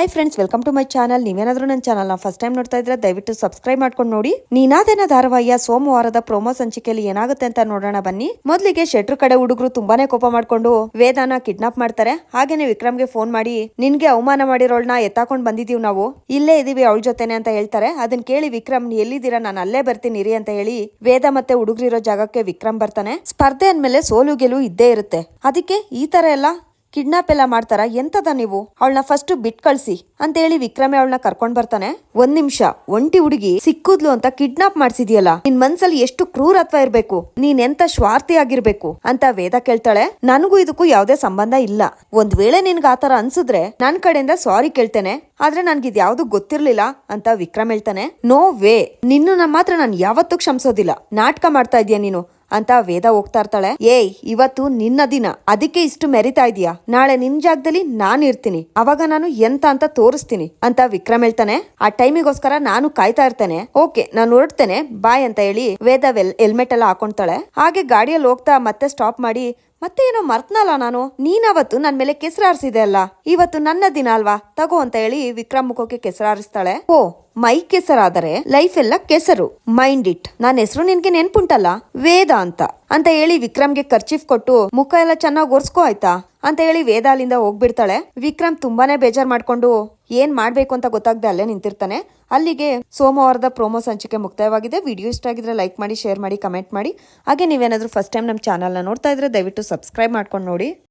Hi friends welcome to my channel ನೀವೇನಾದ್ರೂ ನನ್ನ ಚಾನಲ್ನ ಫಸ್ಟ್ ಟೈಮ್ ನೋಡ್ತಾ ಇದ್ರೆ ದಯವಿಟ್ಟು ಸಬ್ಸ್ಕ್ರೈಬ್ ಮಾಡ್ಕೊಂಡು ನೋಡಿ. ನೀನಾದೇನ ಧಾರಾವಾಹಿಯ ಸೋಮವಾರದ ಪ್ರೋಮೋ ಸಂಚಿಕೆಯಲ್ಲಿ ಏನಾಗುತ್ತೆ ಅಂತ ನೋಡೋಣ ಬನ್ನಿ. ಮೊದಲಿಗೆ ಶೆಟ್ರು ಕಡೆ ಹುಡುಗರು ತುಂಬಾನೇ ಕೋಪ ಮಾಡ್ಕೊಂಡು ವೇದಾನ ಕಿಡ್ನಾಪ್ ಮಾಡ್ತಾರೆ. ಹಾಗೇನೆ ವಿಕ್ರಮ್ಗೆ ಫೋನ್ ಮಾಡಿ, ನಿನ್ಗೆ ಅವಮಾನ ಮಾಡಿರೋಳ್ನ ಎತ್ತಾಕೊಂಡ್ ಬಂದಿದೀವಿ ನಾವು. ಇಲ್ಲೇ ಇದೀವಿ ಅವಳ ಜೊತೆನೆ ಅಂತ ಹೇಳ್ತಾರೆ. ಅದನ್ನ ಕೇಳಿ ವಿಕ್ರಮ್ ಎಲ್ಲಿದ್ದೀರಾ? ನಾನು ಅಲ್ಲೇ ಬರ್ತೀನಿ, ಇರಿ ಅಂತ ಹೇಳಿ ವೇದ ಮತ್ತೆ ಹುಡುಗರಿರೋ ಜಾಗಕ್ಕೆ ವಿಕ್ರಮ್ ಬರ್ತಾನೆ. ಸ್ಪರ್ಧೆ ಅಂದ್ಮೇಲೆ ಸೋಲು ಗೆಲುವು ಇದ್ದೇ ಇರುತ್ತೆ. ಅದಕ್ಕೆ ಈ ತರ ಎಲ್ಲ ಕಿಡ್ನಾಪ್ ಎಲ್ಲ ಮಾಡ್ತಾರ? ಎಂತದ ನೀವು? ಅವಳನ್ನ ಫಸ್ಟ್ ಬಿಟ್ ಕಳ್ಸಿ. ಅಂತ ಹೇಳಿ ವಿಕ್ರಮೆ ಅವಳನ್ನ ಕರ್ಕೊಂಡ್ ಬರ್ತಾನೆ. ಒಂದ್ ನಿಮಿಷ, ಒಂಟಿ ಹುಡುಗಿ ಸಿಕ್ಕುದ್ಲು ಅಂತ ಕಿಡ್ನಾಪ್ ಮಾಡ್ಸಿದ್ಯಲ್ಲ, ನಿನ್ ಮನ್ಸಲ್ಲಿ ಎಷ್ಟು ಕ್ರೂರ್ ಅಥವಾ ಇರ್ಬೇಕು, ನೀನ್ ಎಂತ ಸ್ವಾರ್ಥಿ ಆಗಿರ್ಬೇಕು ಅಂತ ವೇದ ಕೇಳ್ತಾಳೆ. ನನಗೂ ಇದಕ್ಕೂ ಯಾವ್ದೇ ಸಂಬಂಧ ಇಲ್ಲ. ಒಂದ್ ವೇಳೆ ನಿನ್ಗ ಆತರ ಅನ್ಸಿದ್ರೆ ನನ್ ಕಡೆಯಿಂದ ಸಾರಿ ಕೇಳ್ತೇನೆ. ಆದ್ರೆ ನನ್ಗೆ ಇದ್ಯಾವ್ದು ಗೊತ್ತಿರ್ಲಿಲ್ಲ ಅಂತ ವಿಕ್ರಮ್ ಹೇಳ್ತಾನೆ. ನೋ ವೇ ನಿನ್ನ ಮಾತ್ರ ನಾನು ಯಾವತ್ತೂ ಕ್ಷಮಿಸೋದಿಲ್ಲ. ನಾಟಕ ಮಾಡ್ತಾ ಇದೀಯ ನೀನು. ಅಂತ ವೇದ ಹೋಗ್ತಾ ಇರ್ತಾಳೆ. ಏಯ್, ಇವತ್ತು ನಿನ್ನ ದಿನ. ಅದಕ್ಕೆ ಇಷ್ಟು ಮೆರಿತಾ ಇದೀಯಾ? ನಾಳೆ ನಿನ್ ಜಾಗದಲ್ಲಿ ನಾನ್ ಇರ್ತೀನಿ. ಅವಾಗ ನಾನು ಎಂತ ಅಂತ ತೋರಿಸ್ತೀನಿ ಅಂತ ವಿಕ್ರಮ್ ಹೇಳ್ತಾನೆ. ಆ ಟೈಮಿಗೋಸ್ಕರ ನಾನು ಕಾಯ್ತಾ ಇರ್ತೇನೆ. ಓಕೆ, ನಾನು ಹೊರಡ್ತೇನೆ. ಬಾಯ್ ಅಂತ ಹೇಳಿ ವೇದ ಹೆಲ್ಮೆಟ್ ಎಲ್ಲ ಹಾಕೊಂತಾಳೆ ಹಾಗೆ ಗಾಡಿಯಲ್ಲಿ ಹೋಗ್ತಾ ಮತ್ತೆ ಸ್ಟಾಪ್ ಮಾಡಿ ಮತ್ತೆ ಏನೋ ಮರ್ತ್ನಲ್ಲ ನಾನು? ನೀನವತ್ತು ನನ್ನ ಮೇಲೆ ಕೆಸರಾರಿಸಿದೆ ಅಲ್ಲ? ಇವತ್ತು ನನ್ನ ದಿನ ಅಲ್ವಾ? ತಗೋ ಅಂತ ಹೇಳಿ ವಿಕ್ರಮ್ ಮುಖಕ್ಕೆ ಕೆಸರಾರಿಸ್ತಾಳೆ. ಓ ಮೈ ಕೆಸರಾದರೆ ಲೈಫ್ ಎಲ್ಲ ಕೆಸರು. Mind it. ನನ್ನ ಹೆಸರು ನಿನ್ಗೆ ನೆನ್ಪುಂಟಲ್ಲ? ವೇದ ಅಂತ. ಅಂತ ಹೇಳಿ ವಿಕ್ರಮ್ಗೆ ಖರ್ಚಿಫ್ ಕೊಟ್ಟು ಮುಖ ಎಲ್ಲ ಚೆನ್ನಾಗಿ ಒರ್ಸ್ಕೋ ಆಯ್ತಾ? ಅಂತ ಹೇಳಿ ವೇದ ಅಲ್ಲಿಂದ ಹೋಗ್ಬಿಡ್ತಾಳೆ. ವಿಕ್ರಮ್ ತುಂಬಾನೇ ಬೇಜಾರ್ ಮಾಡ್ಕೊಂಡು ಏನ್ ಮಾಡ್ಬೇಕು ಅಂತ ಗೊತ್ತಾಗದೆ ಅಲ್ಲೇ ನಿಂತಿರ್ತಾನೆ. ಅಲ್ಲಿಗೆ ಸೋಮವಾರದ ಪ್ರೋಮೋ ಸಂಚಿಕೆ ಮುಕ್ತಾಯವಾಗಿದೆ. ವಿಡಿಯೋ ಇಷ್ಟ ಆಗಿದ್ರೆ ಲೈಕ್ ಮಾಡಿ ಶೇರ್ ಮಾಡಿ ಕಮೆಂಟ್ ಮಾಡಿ. ಹಾಗೆ ನೀವೇನಾದ್ರೂ ಫಸ್ಟ್ ಟೈಮ್ ನಮ್ಮ ಚಾನಲ್ನ ನೋಡ್ತಾ ಇದ್ರೆ ದಯವಿಟ್ಟು ಸಬ್ಸ್ಕ್ರೈಬ್ ಮಾಡ್ಕೊಂಡು ನೋಡಿ.